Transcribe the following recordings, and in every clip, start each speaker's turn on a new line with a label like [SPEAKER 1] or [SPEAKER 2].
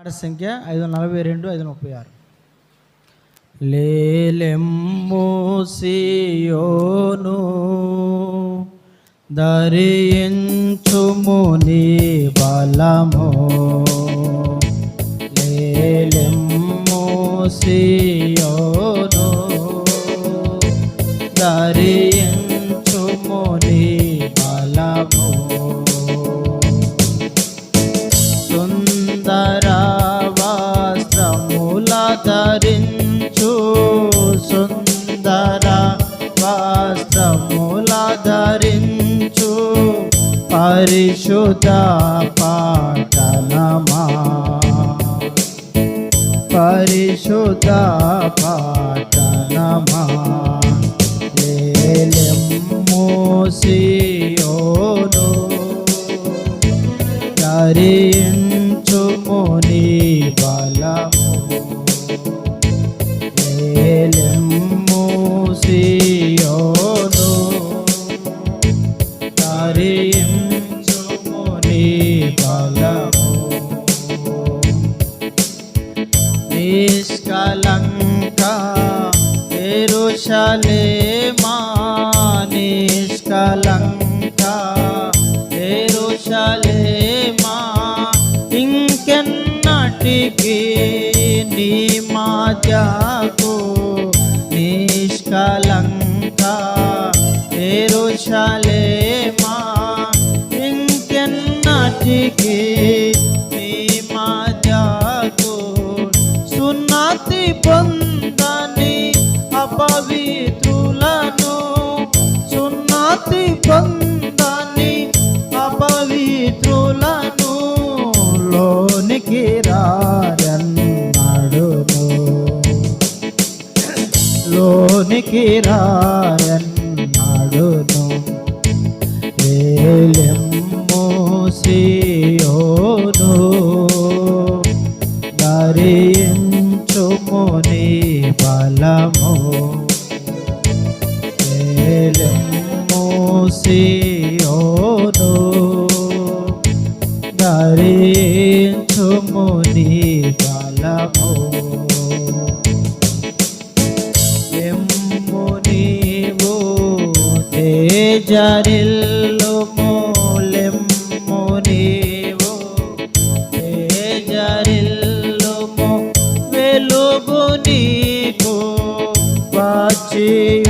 [SPEAKER 1] పాట సంఖ్య ఐదు వందల నలభై రెండు ఐదు ముప్పై ఆరు. లేలెమ్ము సియోను ధరించుము నీ బలము. లేలెమ్ము ధరించు సుందర వస్త్రముల ధరించు పరిశుద్ధ పాటనమా పరిశుద్ధ పాటనమా నిష్కలంక ఎరుషలేమా ఇంకెన్నటికి నీ మాజాకు నిష్కలంక సున్నతి అపవిత్రులను లోనికి రారన్నాడును లోనికి రారన్నాడును ఏలెమ్ము మోసే এমনি বোতে জারিল মোলেম মনি বোতে জারিল মো মেলো বনি গো বাঁচিয়ে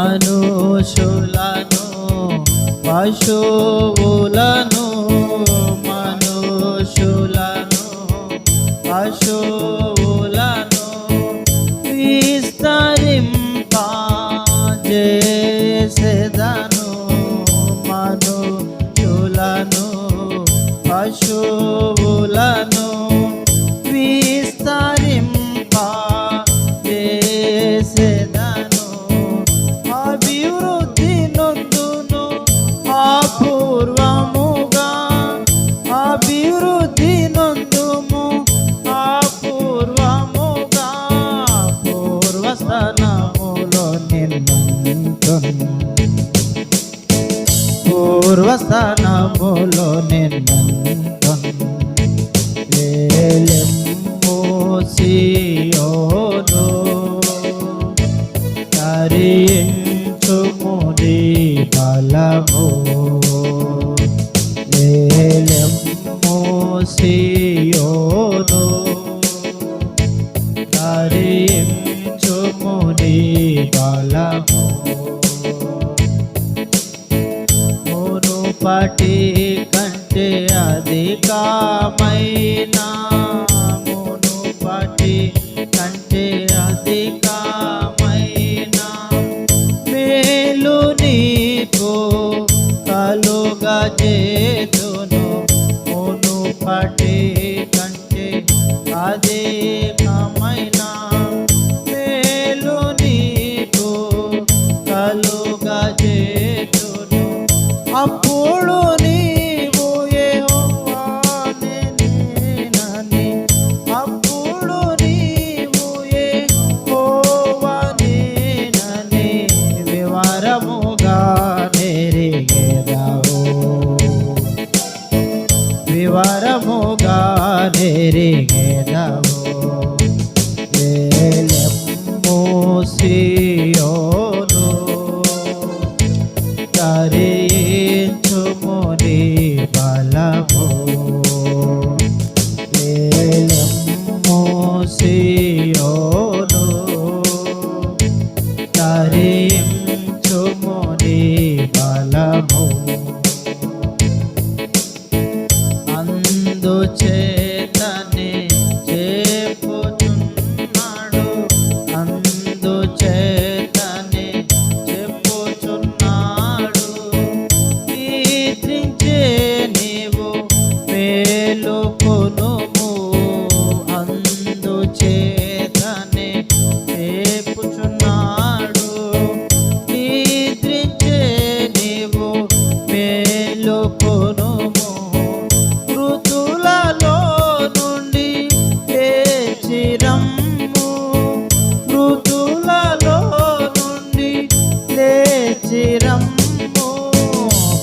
[SPEAKER 1] আনো সোলানো ভাসো বোলানো মানো সোলানো ভাসো বোলানো বিস্তারিম পাজে పూర్వస్థానములో నిన్నంటున్ లేలెమ్ము అధికమైన మును పటి కంటే అధికమైన మేలు నీకు కలుగజేతును. మును పటి కంటే అదే রে গেল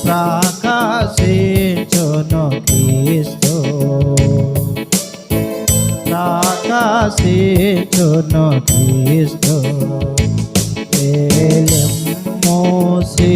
[SPEAKER 1] ప్రకాశించును క్రీస్తు. ప్రకాశించును క్రీస్తు. మోసే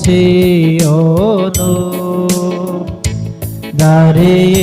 [SPEAKER 1] সিয়নো দাঁড়িয়ে